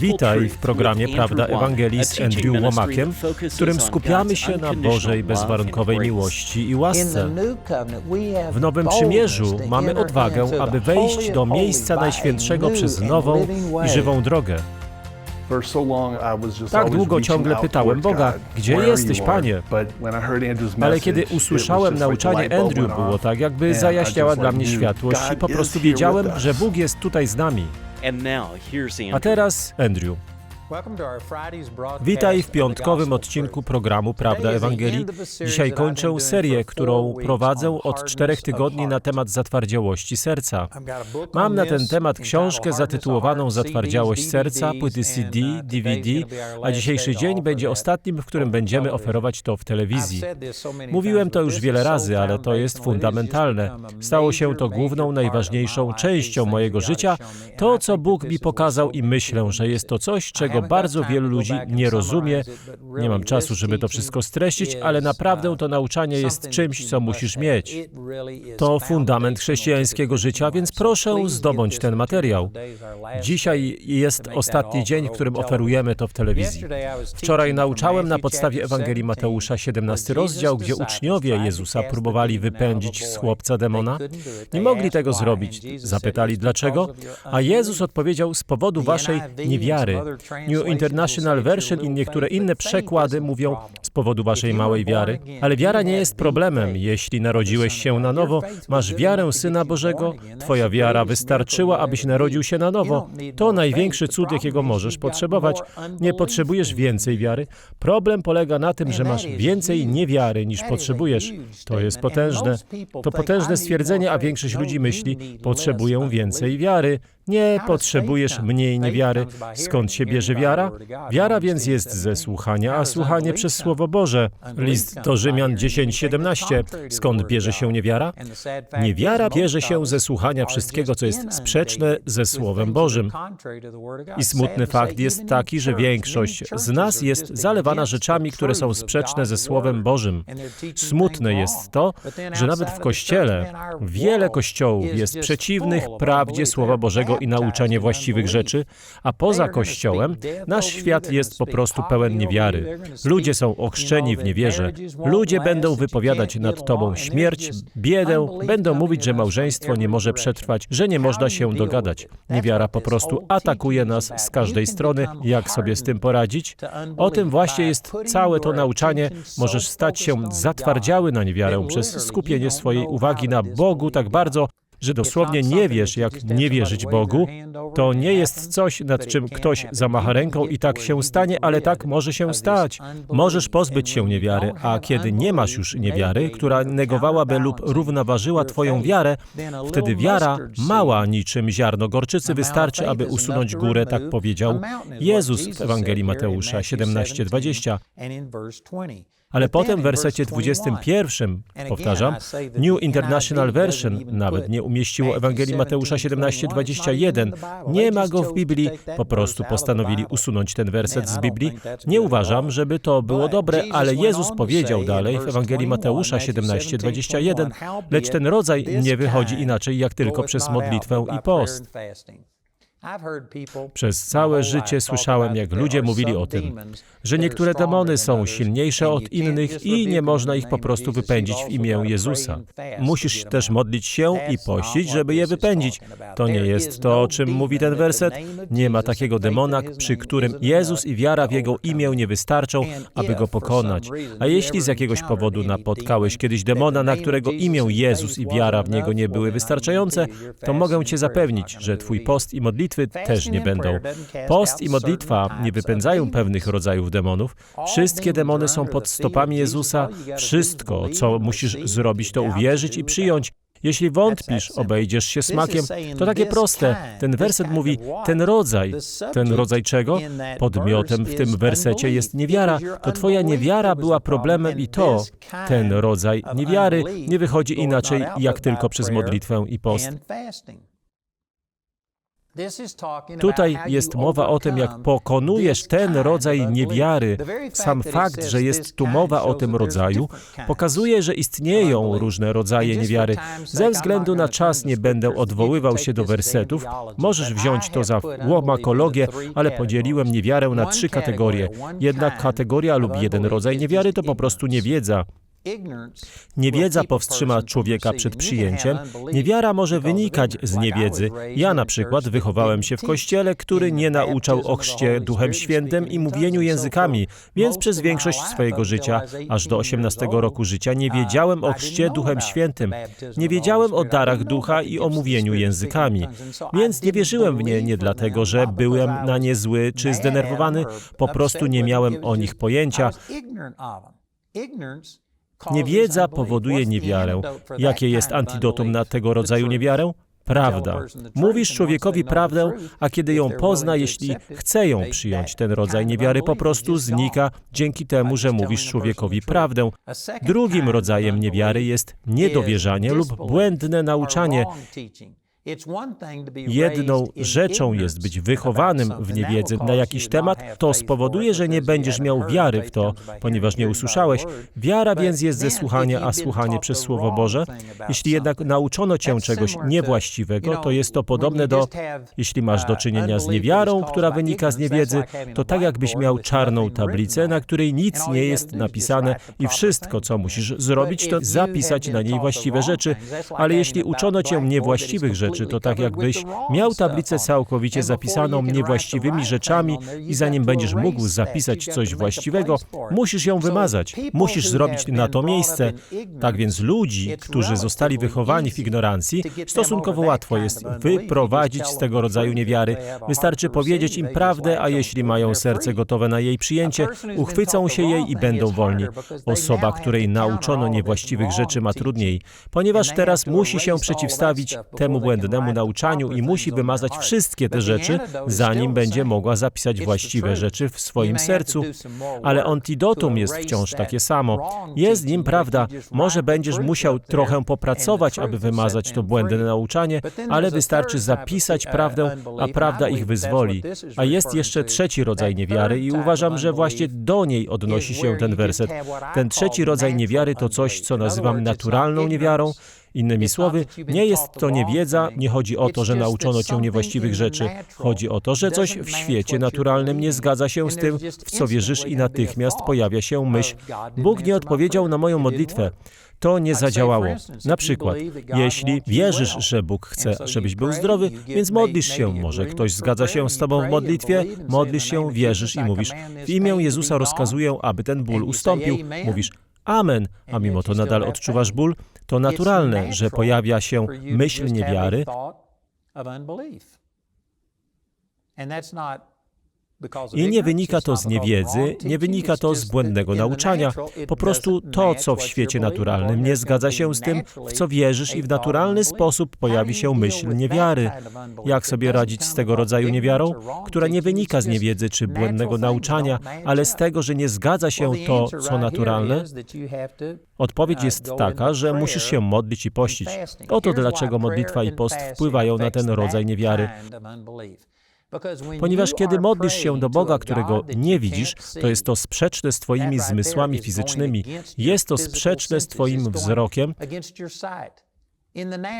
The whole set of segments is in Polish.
Witaj w programie Prawda Ewangelii z Andrew Łomakiem, w którym skupiamy się na Bożej bezwarunkowej miłości i łasce. W Nowym Przymierzu mamy odwagę, aby wejść do miejsca Najświętszego przez nową i żywą drogę. Tak długo ciągle pytałem Boga, gdzie jesteś, Panie? Ale kiedy usłyszałem nauczanie Andrew, było tak, jakby zajaśniała dla mnie światłość i po prostu wiedziałem, że Bóg jest tutaj z nami. A teraz Andrew. Witaj w piątkowym odcinku programu Prawda Ewangelii. Dzisiaj kończę serię, którą prowadzę od czterech tygodni na temat zatwardziałości serca. Mam na ten temat książkę zatytułowaną Zatwardziałość serca, płyty CD, DVD, a dzisiejszy dzień będzie ostatnim, w którym będziemy oferować to w telewizji. Mówiłem to już wiele razy, ale to jest fundamentalne. Stało się to główną, najważniejszą częścią mojego życia, to co Bóg mi pokazał i myślę, że jest to coś, czego bardzo wielu ludzi nie rozumie. Nie mam czasu, żeby to wszystko streścić, ale naprawdę to nauczanie jest czymś, co musisz mieć. To fundament chrześcijańskiego życia, więc proszę zdobądź ten materiał. Dzisiaj jest ostatni dzień, w którym oferujemy to w telewizji. Wczoraj nauczałem na podstawie Ewangelii Mateusza 17 rozdział, gdzie uczniowie Jezusa próbowali wypędzić z chłopca demona. Nie mogli tego zrobić. Zapytali dlaczego, a Jezus odpowiedział z powodu waszej niewiary. New International Version i niektóre inne przekłady mówią z powodu waszej małej wiary. Ale wiara nie jest problemem. Jeśli narodziłeś się na nowo, masz wiarę Syna Bożego, twoja wiara wystarczyła, abyś narodził się na nowo. To największy cud, jakiego możesz potrzebować. Nie potrzebujesz więcej wiary. Problem polega na tym, że masz więcej niewiary niż potrzebujesz. To jest potężne. To potężne stwierdzenie, a większość ludzi myśli, potrzebuję więcej wiary. Nie potrzebujesz mniej niewiary. Skąd się bierze wiara? Wiara więc jest ze słuchania, a słuchanie przez Słowo Boże. List do Rzymian 10:17. Skąd bierze się niewiara? Niewiara bierze się ze słuchania wszystkiego, co jest sprzeczne ze Słowem Bożym. I smutny fakt jest taki, że większość z nas jest zalewana rzeczami, które są sprzeczne ze Słowem Bożym. Smutne jest to, że nawet w Kościele wiele kościołów jest przeciwnych prawdzie Słowa Bożego i nauczanie właściwych rzeczy, a poza Kościołem nasz świat jest po prostu pełen niewiary. Ludzie są ochrzczeni w niewierze. Ludzie będą wypowiadać nad Tobą śmierć, biedę, będą mówić, że małżeństwo nie może przetrwać, że nie można się dogadać. Niewiara po prostu atakuje nas z każdej strony. Jak sobie z tym poradzić? O tym właśnie jest całe to nauczanie. Możesz stać się zatwardziały na niewiarę przez skupienie swojej uwagi na Bogu tak bardzo, że dosłownie nie wiesz, jak nie wierzyć Bogu, to nie jest coś, nad czym ktoś zamacha ręką i tak się stanie, ale tak może się stać. Możesz pozbyć się niewiary, a kiedy nie masz już niewiary, która negowałaby lub równoważyła Twoją wiarę, wtedy wiara, mała niczym ziarno gorczycy, wystarczy, aby usunąć górę, tak powiedział Jezus w Ewangelii Mateusza 17:20. Ale potem w wersecie 21, powtarzam, New International Version nawet nie umieściło Ewangelii Mateusza 17:21. Nie ma go w Biblii, po prostu postanowili usunąć ten werset z Biblii. Nie uważam, żeby to było dobre, ale Jezus powiedział dalej w Ewangelii Mateusza 17:21, lecz ten rodzaj nie wychodzi inaczej jak tylko przez modlitwę i post. Przez całe życie słyszałem, jak ludzie mówili o tym, że niektóre demony są silniejsze od innych i nie można ich po prostu wypędzić w imię Jezusa. Musisz też modlić się i pościć, żeby je wypędzić. To nie jest to, o czym mówi ten werset. Nie ma takiego demona, przy którym Jezus i wiara w Jego imię nie wystarczą, aby go pokonać. A jeśli z jakiegoś powodu napotkałeś kiedyś demona, na którego imię Jezus i wiara w niego nie były wystarczające, to mogę Cię zapewnić, że Twój post i modlitwy też nie będą. Post i modlitwa nie wypędzają pewnych rodzajów demonów. Wszystkie demony są pod stopami Jezusa. Wszystko, co musisz zrobić, to uwierzyć i przyjąć. Jeśli wątpisz, obejdziesz się smakiem, to takie proste. Ten werset mówi, ten rodzaj. Ten rodzaj czego? Podmiotem w tym wersecie jest niewiara. To twoja niewiara była problemem i to, ten rodzaj niewiary nie wychodzi inaczej, jak tylko przez modlitwę i post. Tutaj jest mowa o tym, jak pokonujesz ten rodzaj niewiary. Sam fakt, że jest tu mowa o tym rodzaju, pokazuje, że istnieją różne rodzaje niewiary. Ze względu na czas nie będę odwoływał się do wersetów. Możesz wziąć to za łomakologię, ale podzieliłem niewiarę na trzy kategorie. Jedna kategoria lub jeden rodzaj niewiary to po prostu niewiedza. Niewiedza powstrzyma człowieka przed przyjęciem. Niewiara może wynikać z niewiedzy. Ja na przykład wychowałem się w kościele, który nie nauczał o chrzcie Duchem Świętym i mówieniu językami, więc przez większość swojego życia, aż do 18 roku życia, nie wiedziałem o chrzcie Duchem Świętym. Nie wiedziałem o darach ducha i o mówieniu językami. Więc nie wierzyłem w nie nie dlatego, że byłem na nie zły czy zdenerwowany, po prostu nie miałem o nich pojęcia. Niewiedza powoduje niewiarę. Jakie jest antidotum na tego rodzaju niewiarę? Prawda. Mówisz człowiekowi prawdę, a kiedy ją pozna, jeśli chce ją przyjąć, ten rodzaj niewiary po prostu znika dzięki temu, że mówisz człowiekowi prawdę. Drugim rodzajem niewiary jest niedowierzanie lub błędne nauczanie. Jedną rzeczą jest być wychowanym w niewiedzy na jakiś temat, to spowoduje, że nie będziesz miał wiary w to, ponieważ nie usłyszałeś. Wiara więc jest ze słuchania, a słuchanie przez Słowo Boże. Jeśli jednak nauczono cię czegoś niewłaściwego, to jest to podobne do, jeśli masz do czynienia z niewiarą, która wynika z niewiedzy, to tak jakbyś miał czarną tablicę, na której nic nie jest napisane i wszystko, co musisz zrobić, to zapisać na niej właściwe rzeczy, ale jeśli uczono cię niewłaściwych rzeczy, to tak jakbyś miał tablicę całkowicie zapisaną niewłaściwymi rzeczami i zanim będziesz mógł zapisać coś właściwego, musisz ją wymazać. Musisz zrobić na to miejsce. Tak więc ludzi, którzy zostali wychowani w ignorancji, stosunkowo łatwo jest wyprowadzić z tego rodzaju niewiary. Wystarczy powiedzieć im prawdę, a jeśli mają serce gotowe na jej przyjęcie, uchwycą się jej i będą wolni. Osoba, której nauczono niewłaściwych rzeczy ma trudniej, ponieważ teraz musi się przeciwstawić temu błędnemu nauczaniu i musi wymazać wszystkie te rzeczy, zanim będzie mogła zapisać właściwe rzeczy w swoim sercu. Ale antidotum jest wciąż takie samo. Jest nim prawda. Może będziesz musiał trochę popracować, aby wymazać to błędne nauczanie, ale wystarczy zapisać prawdę, a prawda ich wyzwoli. A jest jeszcze trzeci rodzaj niewiary i uważam, że właśnie do niej odnosi się ten werset. Ten trzeci rodzaj niewiary to coś, co nazywam naturalną niewiarą, Innymi słowy, nie jest to niewiedza, nie chodzi o to, że nauczono cię niewłaściwych rzeczy. Chodzi o to, że coś w świecie naturalnym nie zgadza się z tym, w co wierzysz i natychmiast pojawia się myśl. Bóg nie odpowiedział na moją modlitwę. To nie zadziałało. Na przykład, jeśli wierzysz, że Bóg chce, żebyś był zdrowy, więc modlisz się. Może ktoś zgadza się z tobą w modlitwie, modlisz się, wierzysz i mówisz, w imię Jezusa rozkazuję, aby ten ból ustąpił. Mówisz, Amen, a mimo to nadal odczuwasz ból, to naturalne, że pojawia się myśl niewiary. I nie wynika to z niewiedzy, nie wynika to z błędnego nauczania. Po prostu to, co w świecie naturalnym nie zgadza się z tym, w co wierzysz, i w naturalny sposób pojawi się myśl niewiary. Jak sobie radzić z tego rodzaju niewiarą, która nie wynika z niewiedzy czy błędnego nauczania, ale z tego, że nie zgadza się to, co naturalne? Odpowiedź jest taka, że musisz się modlić i pościć. Oto dlaczego modlitwa i post wpływają na ten rodzaj niewiary. Ponieważ kiedy modlisz się do Boga, którego nie widzisz, to jest to sprzeczne z Twoimi zmysłami fizycznymi, jest to sprzeczne z Twoim wzrokiem.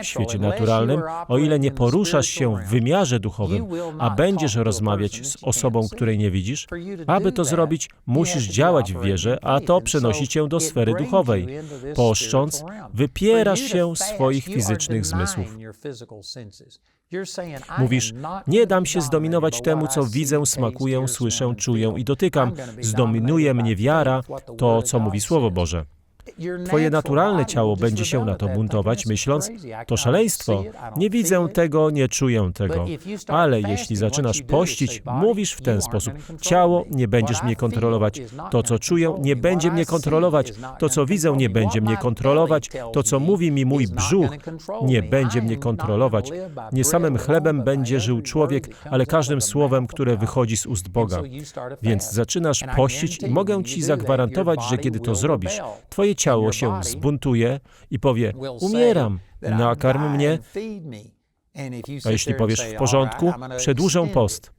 W świecie naturalnym, o ile nie poruszasz się w wymiarze duchowym, a będziesz rozmawiać z osobą, której nie widzisz, aby to zrobić, musisz działać w wierze, a to przenosi cię do sfery duchowej. Poszcząc, wypierasz się swoich fizycznych zmysłów. Mówisz, nie dam się zdominować temu, co widzę, smakuję, słyszę, czuję i dotykam. Zdominuje mnie wiara, to, co mówi Słowo Boże. Twoje naturalne ciało będzie się na to buntować, myśląc, to szaleństwo. Nie widzę tego, nie czuję tego. Ale jeśli zaczynasz pościć, mówisz w ten sposób: Ciało, nie będziesz mnie kontrolować. To, co czuję, nie będzie mnie kontrolować. To, co widzę, nie będzie mnie kontrolować. To, co mówi mi mój brzuch, nie będzie mnie kontrolować. Nie samym chlebem będzie żył człowiek, ale każdym słowem, które wychodzi z ust Boga. Więc zaczynasz pościć i mogę ci zagwarantować, że kiedy to zrobisz, Twoje ciało się zbuntuje i powie: Umieram, nakarm mnie. A jeśli powiesz w porządku, przedłużę post.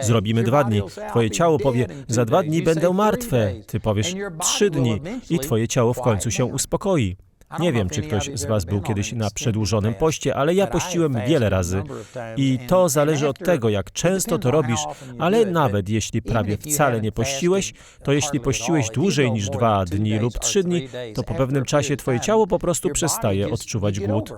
Zrobimy dwa dni. Twoje ciało powie, za dwa dni będę martwe. Ty powiesz, trzy dni i twoje ciało w końcu się uspokoi. Nie wiem, czy ktoś z Was był kiedyś na przedłużonym poście, ale ja pościłem wiele razy. I to zależy od tego, jak często to robisz, ale nawet jeśli prawie wcale nie pościłeś, to jeśli pościłeś dłużej niż dwa dni lub trzy dni, to po pewnym czasie Twoje ciało po prostu przestaje odczuwać głód.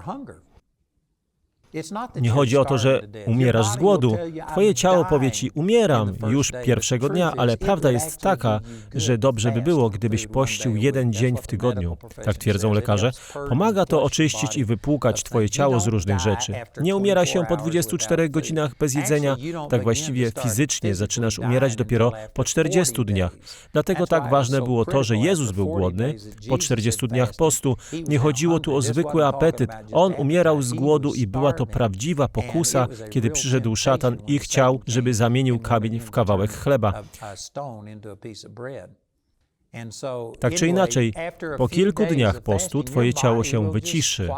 Nie chodzi o to, że umierasz z głodu. Twoje ciało powie ci, umieram już pierwszego dnia, ale prawda jest taka, że dobrze by było, gdybyś pościł jeden dzień w tygodniu. Tak twierdzą lekarze. Pomaga to oczyścić i wypłukać Twoje ciało z różnych rzeczy. Nie umiera się po 24 godzinach bez jedzenia, tak właściwie fizycznie zaczynasz umierać dopiero po 40 dniach. Dlatego tak ważne było to, że Jezus był głodny po 40 dniach postu. Nie chodziło tu o zwykły apetyt. On umierał z głodu i była to prawdziwa pokusa, kiedy przyszedł szatan i chciał, żeby zamienił kamień w kawałek chleba. Tak czy inaczej, po kilku dniach postu Twoje ciało się wyciszy.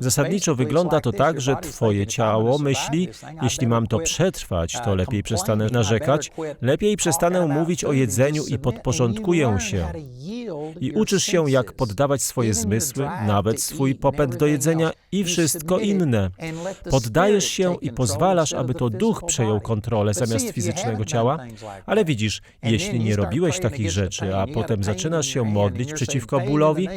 Zasadniczo wygląda to tak, że Twoje ciało myśli, jeśli mam to przetrwać, to lepiej przestanę narzekać, lepiej przestanę mówić o jedzeniu i podporządkuję się. I uczysz się, jak poddawać swoje zmysły, nawet swój popęd do jedzenia i wszystko inne. Poddajesz się i pozwalasz, aby to duch przejął kontrolę zamiast fizycznego ciała. Ale widzisz, jeśli nie robiłeś takich rzeczy, a potem zaczynasz się modlić przeciwko bólowi,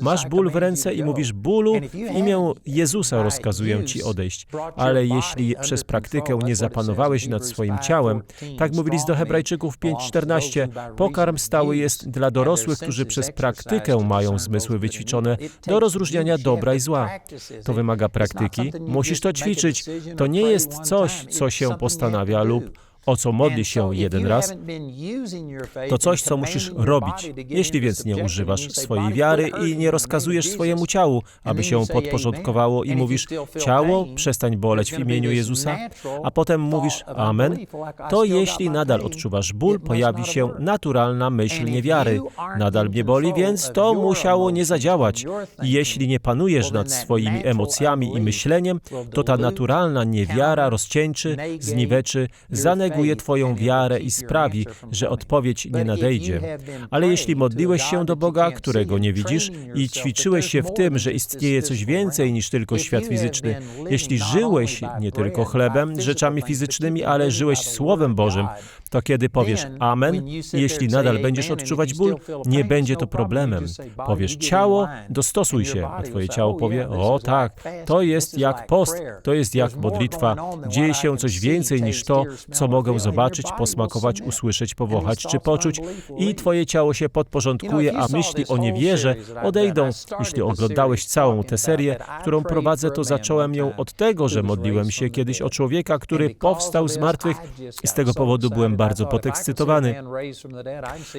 masz ból w ręce i mówisz bólu, w imię Jezusa rozkazuję ci odejść. Ale jeśli przez praktykę nie zapanowałeś nad swoim ciałem, tak mówi list do Hebrajczyków 5:14, pokarm stały jest dla dorosłych, którzy przez praktykę mają zmysły wyćwiczone do rozróżniania dobra i zła. To wymaga praktyki, musisz to ćwiczyć. To nie jest coś, co się postanawia lub o co modli się jeden raz, to coś, co musisz robić. Jeśli więc nie używasz swojej wiary i nie rozkazujesz swojemu ciału, aby się podporządkowało i mówisz, ciało, przestań boleć w imieniu Jezusa, a potem mówisz Amen, to jeśli nadal odczuwasz ból, pojawi się naturalna myśl niewiary. Nadal mnie boli, więc to musiało nie zadziałać. I jeśli nie panujesz nad swoimi emocjami i myśleniem, to ta naturalna niewiara rozcieńczy, zniweczy, zaneguje neguje Twoją wiarę i sprawi, że odpowiedź nie nadejdzie. Ale jeśli modliłeś się do Boga, którego nie widzisz, i ćwiczyłeś się w tym, że istnieje coś więcej niż tylko świat fizyczny, jeśli żyłeś nie tylko chlebem, rzeczami fizycznymi, ale żyłeś Słowem Bożym, to kiedy powiesz Amen, jeśli nadal będziesz odczuwać ból, nie będzie to problemem. Powiesz ciało, dostosuj się, a Twoje ciało powie, o tak, to jest jak post, to jest jak modlitwa, dzieje się coś więcej niż to, co mogę zobaczyć, posmakować, usłyszeć, powąchać czy poczuć. i Twoje ciało się podporządkuje, a myśli o niewierze odejdą. Jeśli oglądałeś całą tę serię, którą prowadzę, to zacząłem ją od tego, że modliłem się kiedyś o człowieka, który powstał z martwych i z tego powodu byłem bardzo podekscytowany.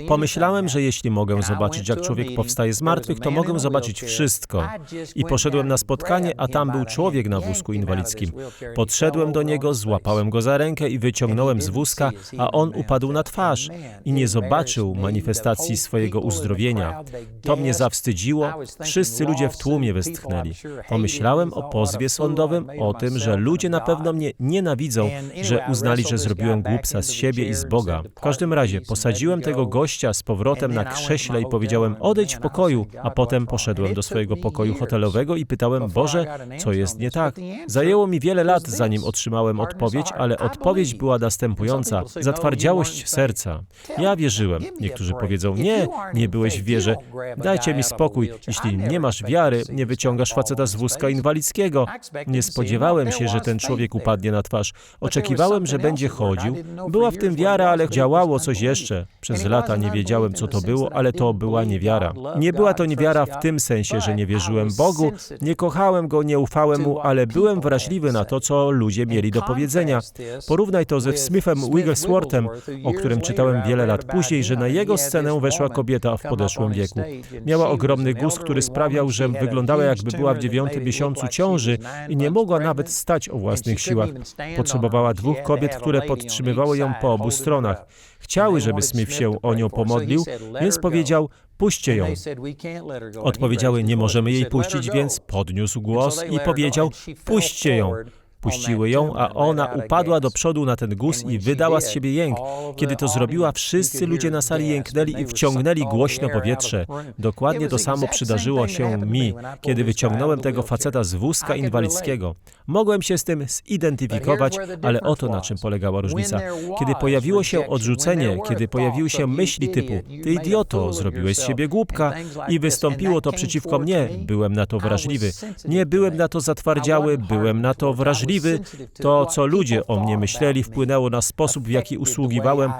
Pomyślałem, że jeśli mogę zobaczyć, jak człowiek powstaje z martwych, to mogę zobaczyć wszystko. I poszedłem na spotkanie, a tam był człowiek na wózku inwalidzkim. Podszedłem do niego, złapałem go za rękę i wyciągnąłem z wózka, a on upadł na twarz i nie zobaczył manifestacji swojego uzdrowienia. To mnie zawstydziło. Wszyscy ludzie w tłumie westchnęli. Pomyślałem o pozwie sądowym, o tym, że ludzie na pewno mnie nienawidzą, że uznali, że zrobiłem głupca z siebie i z Boga. W każdym razie posadziłem tego gościa z powrotem na krześle i powiedziałem, odejdź w pokoju, a potem poszedłem do swojego pokoju hotelowego i pytałem, Boże, co jest nie tak? Zajęło mi wiele lat, zanim otrzymałem odpowiedź, ale odpowiedź była następująca. Zatwardziałość serca. Ja wierzyłem. Niektórzy powiedzą, nie, nie byłeś w wierze. Dajcie mi spokój. Jeśli nie masz wiary, nie wyciągasz faceta z wózka inwalidzkiego. Nie spodziewałem się, że ten człowiek upadnie na twarz. Oczekiwałem, że będzie chodził. Była w tym wiara, ale działało coś jeszcze. Przez lata nie wiedziałem, co to było, ale to była niewiara. Nie była to niewiara w tym sensie, że nie wierzyłem Bogu, nie kochałem Go, nie ufałem Mu, ale byłem wrażliwy na to, co ludzie mieli do powiedzenia. Porównaj to ze Smithem Wigglesworthem, o którym czytałem wiele lat później, że na jego scenę weszła kobieta w podeszłym wieku. Miała ogromny guz, który sprawiał, że wyglądała jakby była w dziewiątym miesiącu ciąży i nie mogła nawet stać o własnych siłach. Potrzebowała dwóch kobiet, które podtrzymywały ją po obu stronach. Chciały, żeby Smith się o nią pomodlił, więc powiedział, puśćcie ją. Odpowiedziały, nie możemy jej puścić, więc podniósł głos i powiedział, puśćcie ją. Puściły ją, a ona upadła do przodu na ten guz i wydała z siebie jęk. Kiedy to zrobiła, wszyscy ludzie na sali jęknęli i wciągnęli głośno powietrze. Dokładnie to samo przydarzyło się mi, kiedy wyciągnąłem tego faceta z wózka inwalidzkiego. Mogłem się z tym zidentyfikować, ale oto na czym polegała różnica. Kiedy pojawiło się odrzucenie, kiedy pojawiły się myśli typu ty idioto, zrobiłeś z siebie głupka i wystąpiło to przeciwko mnie, byłem na to wrażliwy. Nie byłem na to zatwardziały, byłem na to wrażliwy. To, co ludzie o mnie myśleli, wpłynęło na sposób, w jaki usługiwałem.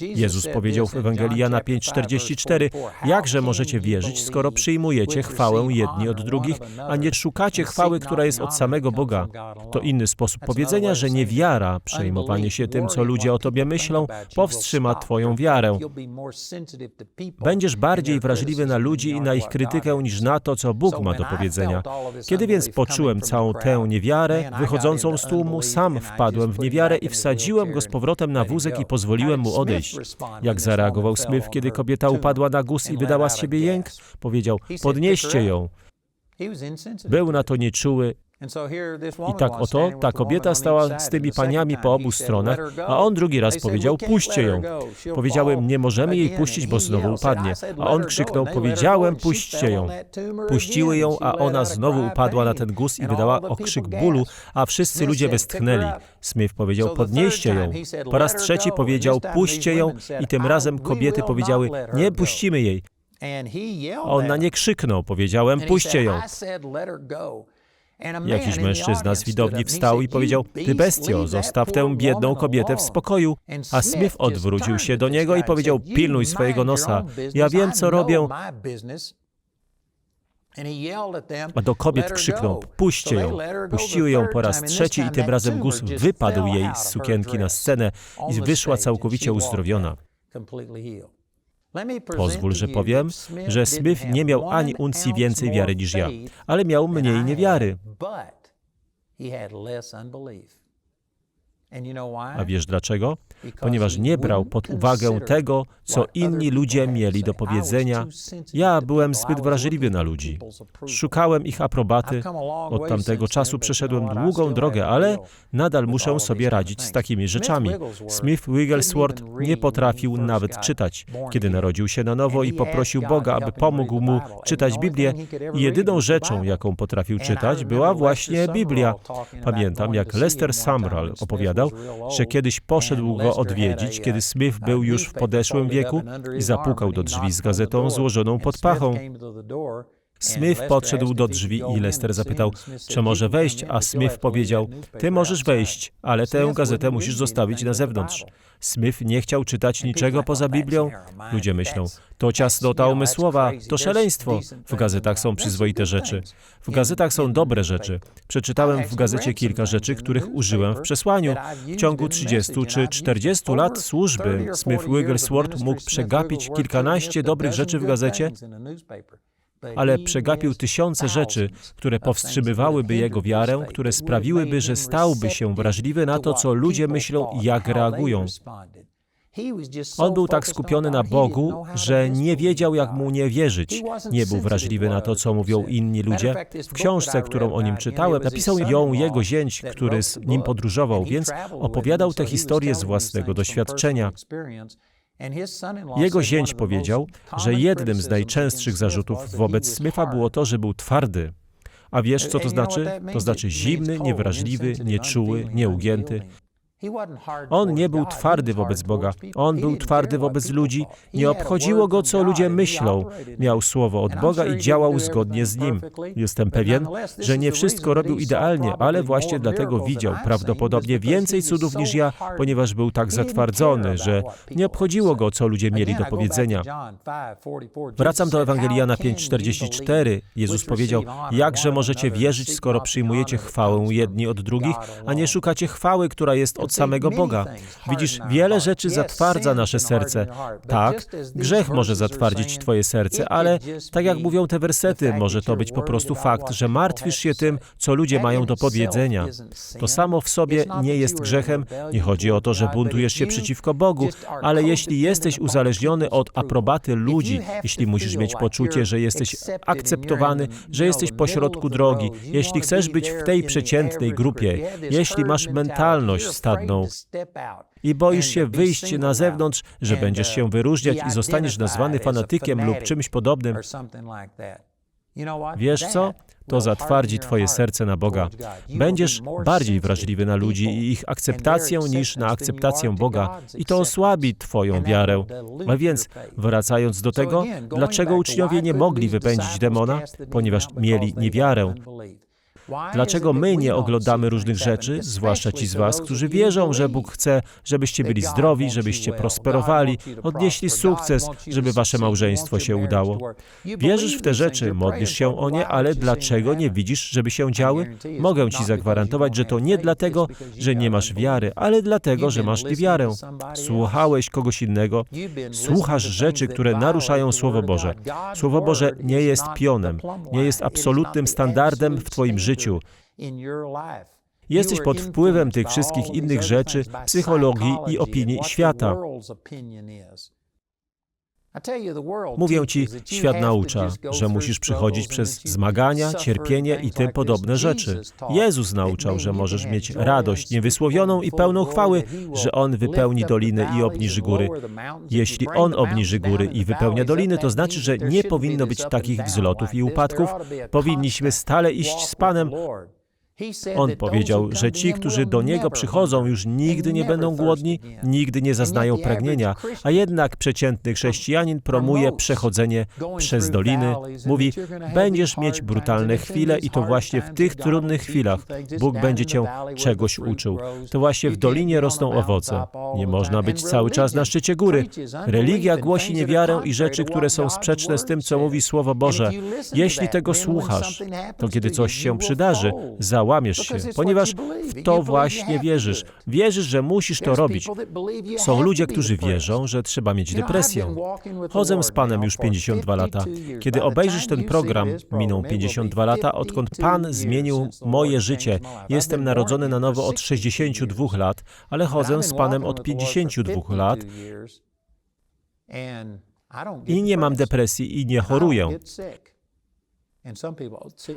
Jezus powiedział w Ewangelii Jana 5,44 Jakże możecie wierzyć, skoro przyjmujecie chwałę jedni od drugich, a nie szukacie chwały, która jest od samego Boga? To inny sposób powiedzenia, że niewiara, przejmowanie się tym, co ludzie o tobie myślą, powstrzyma twoją wiarę. Będziesz bardziej wrażliwy na ludzi i na ich krytykę niż na to, co Bóg ma do powiedzenia. Kiedy więc poczułem całą tę niewiarę, wychodzącą z tłumu, sam wpadłem w niewiarę i wsadziłem go z powrotem na wózek i pozwoliłem mu odejść. Jak zareagował Smith, kiedy kobieta upadła na guz i wydała z siebie jęk? Powiedział, podnieście ją. Był na to nieczuły i tak oto ta kobieta stała z tymi paniami po obu stronach, a on drugi raz powiedział, puśćcie ją. Powiedziałem, nie możemy jej puścić, bo znowu upadnie. A on krzyknął, powiedziałem, puśćcie ją. Puściły ją, a ona znowu upadła na ten guz i wydała okrzyk bólu, a wszyscy ludzie westchnęli. Smith powiedział, podnieście ją. Po raz trzeci powiedział, puśćcie ją i tym razem kobiety powiedziały, nie puścimy jej. A on na nie krzyknął, powiedziałem, puśćcie ją. Jakiś mężczyzna z widowni wstał i powiedział, ty bestio, zostaw tę biedną kobietę w spokoju. A Smith odwrócił się do niego i powiedział, pilnuj swojego nosa, ja wiem, co robię. A do kobiet krzyknął, puśćcie ją. Puściły ją po raz trzeci i tym razem guz wypadł jej z sukienki na scenę i wyszła całkowicie uzdrowiona. Pozwól, że powiem, że Smith nie miał ani uncji więcej wiary niż ja, ale miał mniej niewiary. A wiesz dlaczego? Ponieważ nie brał pod uwagę tego, co inni ludzie mieli do powiedzenia. Ja byłem zbyt wrażliwy na ludzi. Szukałem ich aprobaty. Od tamtego czasu przeszedłem długą drogę, ale nadal muszę sobie radzić z takimi rzeczami. Smith Wigglesworth nie potrafił nawet czytać. Kiedy narodził się na nowo i poprosił Boga, aby pomógł mu czytać Biblię, i jedyną rzeczą, jaką potrafił czytać, była właśnie Biblia. Pamiętam, jak Lester Sumrall opowiadał, że kiedyś poszedł go odwiedzić, kiedy Smith był już w podeszłym wieku i zapukał do drzwi z gazetą złożoną pod pachą. Smith podszedł do drzwi i Lester zapytał, czy może wejść, a Smith powiedział, ty możesz wejść, ale tę gazetę musisz zostawić na zewnątrz. Smith nie chciał czytać niczego poza Biblią. Ludzie myślą, to ciasnota umysłowa, to szaleństwo. W gazetach są przyzwoite rzeczy. W gazetach są dobre rzeczy. Przeczytałem w gazecie kilka rzeczy, których użyłem w przesłaniu. W ciągu 30 czy 40 lat służby Smith Wigglesworth mógł przegapić kilkanaście dobrych rzeczy w gazecie, ale przegapił tysiące rzeczy, które powstrzymywałyby jego wiarę, które sprawiłyby, że stałby się wrażliwy na to, co ludzie myślą i jak reagują. On był tak skupiony na Bogu, że nie wiedział, jak mu nie wierzyć. Nie był wrażliwy na to, co mówią inni ludzie. W książce, którą o nim czytałem, napisał ją jego zięć, który z nim podróżował, więc opowiadał tę historię z własnego doświadczenia. Jego zięć powiedział, że jednym z najczęstszych zarzutów wobec Smitha było to, że był twardy. A wiesz, co to znaczy? To znaczy zimny, niewrażliwy, nieczuły, nieugięty. On nie był twardy wobec Boga, on był twardy wobec ludzi. Nie obchodziło go, co ludzie myślą. Miał słowo od Boga i działał zgodnie z nim. Jestem pewien, że nie wszystko robił idealnie, ale właśnie dlatego widział prawdopodobnie więcej cudów niż ja, ponieważ był tak zatwardzony, że nie obchodziło go, co ludzie mieli do powiedzenia. Wracam do Ewangeliana 5:44. Jezus powiedział: Jakże możecie wierzyć, skoro przyjmujecie chwałę jedni od drugich, a nie szukacie chwały, która jest od od samego Boga. Widzisz, wiele rzeczy zatwardza nasze serce. Tak, grzech może zatwardzić Twoje serce, ale tak jak mówią te wersety, może to być po prostu fakt, że martwisz się tym, co ludzie mają do powiedzenia. To samo w sobie nie jest grzechem. Nie chodzi o to, że buntujesz się przeciwko Bogu, ale jeśli jesteś uzależniony od aprobaty ludzi, jeśli musisz mieć poczucie, że jesteś akceptowany, że jesteś pośrodku drogi, jeśli chcesz być w tej przeciętnej grupie, jeśli masz mentalność i boisz się wyjść na zewnątrz, że będziesz się wyróżniać i zostaniesz nazwany fanatykiem lub czymś podobnym, wiesz co? To zatwardzi Twoje serce na Boga. Będziesz bardziej wrażliwy na ludzi i ich akceptację niż na akceptację Boga i to osłabi Twoją wiarę. A więc, wracając do tego, dlaczego uczniowie nie mogli wypędzić demona? Ponieważ mieli niewiarę. Dlaczego my nie oglądamy różnych rzeczy, zwłaszcza ci z Was, którzy wierzą, że Bóg chce, żebyście byli zdrowi, żebyście prosperowali, odnieśli sukces, żeby Wasze małżeństwo się udało? Wierzysz w te rzeczy, modlisz się o nie, ale dlaczego nie widzisz, żeby się działy? Mogę Ci zagwarantować, że to nie dlatego, że nie masz wiary, ale dlatego, że masz niewiarę. Słuchałeś kogoś innego, słuchasz rzeczy, które naruszają Słowo Boże. Słowo Boże nie jest pionem, nie jest absolutnym standardem w Twoim życiu. Jesteś pod wpływem tych wszystkich innych rzeczy, psychologii i opinii świata. Mówię Ci, świat naucza, że musisz przychodzić przez zmagania, cierpienie i tym podobne rzeczy. Jezus nauczał, że możesz mieć radość niewysłowioną i pełną chwały, że On wypełni doliny i obniży góry. Jeśli On obniży góry i wypełnia doliny, to znaczy, że nie powinno być takich wzlotów i upadków. Powinniśmy stale iść z Panem, on powiedział, że ci, którzy do Niego przychodzą, już nigdy nie będą głodni, nigdy nie zaznają pragnienia, a jednak przeciętny chrześcijanin promuje przechodzenie przez doliny. Mówi, będziesz mieć brutalne chwile i to właśnie w tych trudnych chwilach Bóg będzie cię czegoś uczył. To właśnie w dolinie rosną owoce. Nie można być cały czas na szczycie góry. Religia głosi niewiarę i rzeczy, które są sprzeczne z tym, co mówi Słowo Boże. Jeśli tego słuchasz, to kiedy coś się przydarzy, załamiesz się, ponieważ w to właśnie wierzysz. Wierzysz, że musisz to robić. Są ludzie, którzy wierzą, że trzeba mieć depresję. Chodzę z Panem już 52 lata. Kiedy obejrzysz ten program, miną 52 lata, odkąd Pan zmienił moje życie. Jestem narodzony na nowo od 62 lat, ale chodzę z Panem od 52 lat i nie mam depresji i nie choruję.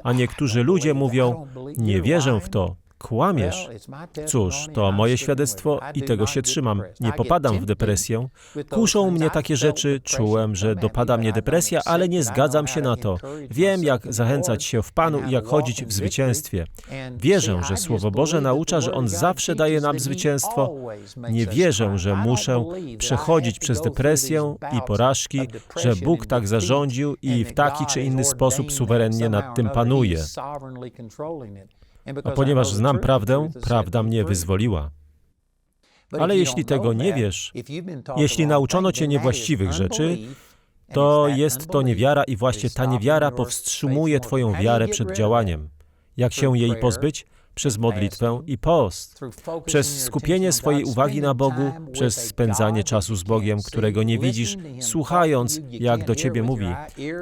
A niektórzy ludzie mówią, nie wierzę w to, kłamiesz. Cóż, to moje świadectwo i tego się trzymam. Nie popadam w depresję. Kuszą mnie takie rzeczy, czułem, że dopada mnie depresja, ale nie zgadzam się na to. Wiem, jak zachęcać się w Panu i jak chodzić w zwycięstwie. Wierzę, że Słowo Boże naucza, że On zawsze daje nam zwycięstwo. Nie wierzę, że muszę przechodzić przez depresję i porażki, że Bóg tak zarządził i w taki czy inny sposób suwerennie nad tym panuje. A ponieważ znam prawdę, prawda mnie wyzwoliła. Ale jeśli tego nie wiesz, jeśli nauczono cię niewłaściwych rzeczy, to jest to niewiara i właśnie ta niewiara powstrzymuje Twoją wiarę przed działaniem. Jak się jej pozbyć? Przez modlitwę i post, przez skupienie swojej uwagi na Bogu, przez spędzanie czasu z Bogiem, którego nie widzisz, słuchając, jak do Ciebie mówi.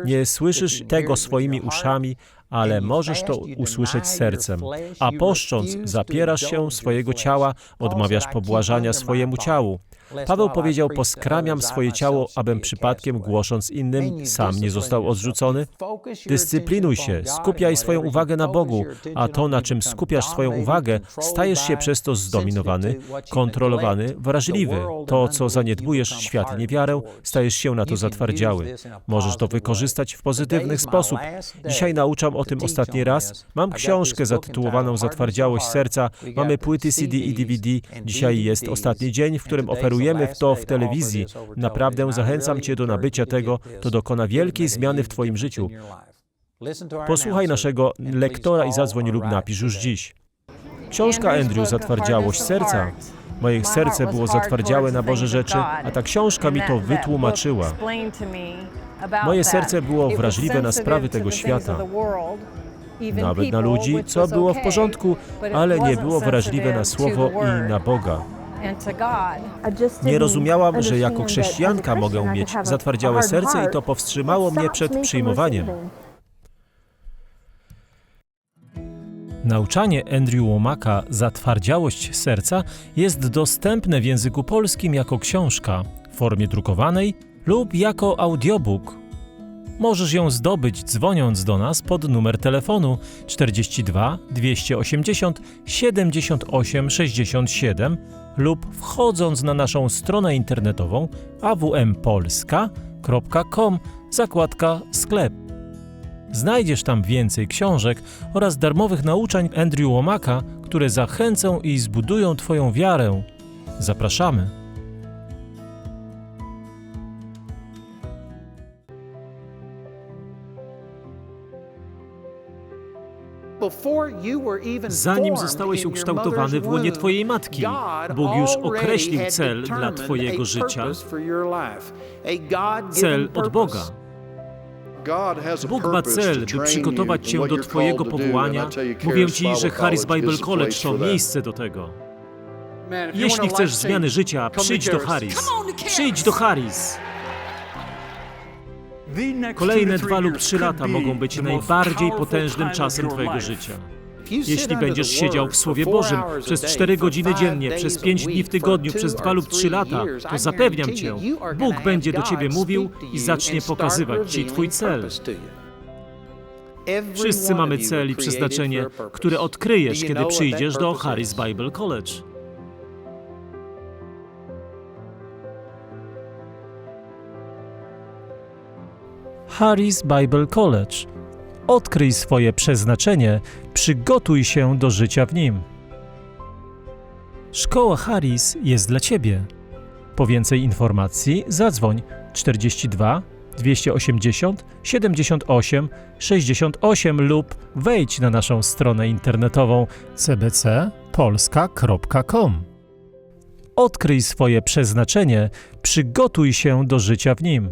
Nie słyszysz tego swoimi uszami, ale możesz to usłyszeć sercem. A poszcząc, zapierasz się swojego ciała, odmawiasz pobłażania swojemu ciału. Paweł powiedział, poskramiam swoje ciało, abym przypadkiem głosząc innym, sam nie został odrzucony. Dyscyplinuj się, skupiaj swoją uwagę na Bogu, a to, na czym skupiasz swoją uwagę, stajesz się przez to zdominowany, kontrolowany, wrażliwy. To, co zaniedbujesz, świat niewiarę, stajesz się na to zatwardziały. Możesz to wykorzystać w pozytywny sposób. Dzisiaj nauczam o tym ostatni raz. Mam książkę zatytułowaną Zatwardziałość serca, mamy płyty CD i DVD. Dzisiaj jest ostatni dzień, w którym oferujemy w to w telewizji. Naprawdę zachęcam Cię do nabycia tego, to dokona wielkiej zmiany w Twoim życiu. Posłuchaj naszego lektora i zadzwoń lub napisz już dziś. Książka Andrew Zatwardziałość serca. Moje serce było zatwardziałe na Boże rzeczy, a ta książka mi to wytłumaczyła. Moje serce było wrażliwe na sprawy tego świata. nawet na ludzi, co było w porządku, ale nie było wrażliwe na słowo i na Boga. Nie rozumiałam, że jako chrześcijanka mogę mieć zatwardziałe serce i to powstrzymało mnie przed przyjmowaniem. Nauczanie Andrew Womaka Zatwardziałość serca jest dostępne w języku polskim jako książka w formie drukowanej lub jako audiobook. Możesz ją zdobyć dzwoniąc do nas pod numer telefonu 42 280 78 67 lub wchodząc na naszą stronę internetową awmpolska.com zakładka sklep. Znajdziesz tam więcej książek oraz darmowych nauczań Andrew Womaka, które zachęcą i zbudują Twoją wiarę. Zapraszamy. Zanim zostałeś ukształtowany w łonie Twojej matki, Bóg już określił cel dla Twojego życia, cel od Boga. Bóg ma cel, by przygotować Cię do Twojego powołania. Mówię Ci, że Harris Bible College to miejsce do tego. Jeśli chcesz zmiany życia, przyjdź do Harris. Przyjdź do Harris. Kolejne dwa lub trzy lata mogą być najbardziej potężnym czasem Twojego życia. Jeśli będziesz siedział w Słowie Bożym przez cztery godziny dziennie, przez pięć dni w tygodniu, przez dwa lub trzy lata, to zapewniam Cię, Bóg będzie do Ciebie mówił i zacznie pokazywać Ci Twój cel. Wszyscy mamy cel i przeznaczenie, które odkryjesz, kiedy przyjdziesz do Harris Bible College. Harris Bible College. Odkryj swoje przeznaczenie, przygotuj się do życia w nim. Szkoła Harris jest dla Ciebie. Po więcej informacji zadzwoń 42 280 78 68 lub wejdź na naszą stronę internetową cbcpolska.com. Odkryj swoje przeznaczenie, przygotuj się do życia w nim.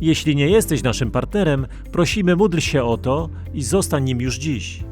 Jeśli nie jesteś naszym partnerem, prosimy módl się o to i zostań nim już dziś.